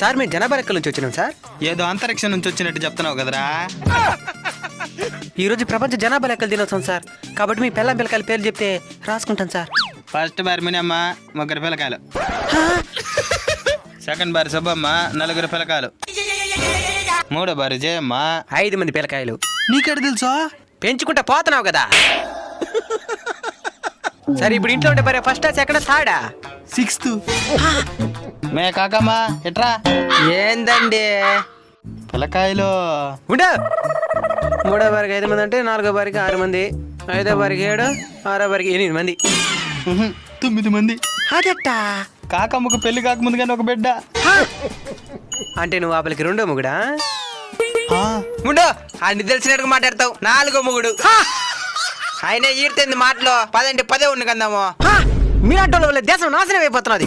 Sir మేము జనాభా లెక్కల నుంచి వచ్చినాం సార్. ఏదో అంతరిక్షం నుంచి వచ్చినట్టు చెప్తున్నావు కదరా. ఈ రోజు ప్రపంచ జనాభా లెక్కలు దినోత్సవం సార్. కాబట్టి మీ పిల్లం పిల్లకాయల పేర్లు చెప్తే రాసుకుంటాను సార్. ఫస్ట్ బారి మినమ్మ ముగ్గురు పిల్లకాయలు సెకండ్ బారి సుబ్బమ్మ నలుగురు పిల్లకాయలు మూడో బారి జయమ్మ ఐదు మంది పిల్లకాయలు నీకెడ తెలుసా? పెంచుకుంటా పోతున్నావు కదా. సరే ఇప్పుడు ఇంట్లో ఉంటే మరి ఫస్ట్ సెకండ్ థర్డా? సిక్స్త్ మే కాకమ్మ ఎట్రా? ఏందండి? పిల్లకాయలు. ఉండు. మూడో బారికి ఐదు మంది అంటే నాలుగో బారికి ఆరు మంది. ఐదో బారికి ఏడు ఆరో బారికి ఎనిమిది మంది. తొమ్మిది మంది. అదట్టా? కాకమ్మకు పెళ్ళి కాకముందు కానీ ఒక బిడ్డ. అంటే నువ్వు ఆపలికి రెండో మొగుడా? ఆ, ముండు అన్ని తెలిసినట్టుగా మాట్లాడతావు. నాలుగో మొగుడు. ఆయన ఈడుతుంది మాటలో. పదండి పదే ఉండి కందాము. మీ ఆటోలో వల్ల దేశం నాశనం అయిపోతున్నది.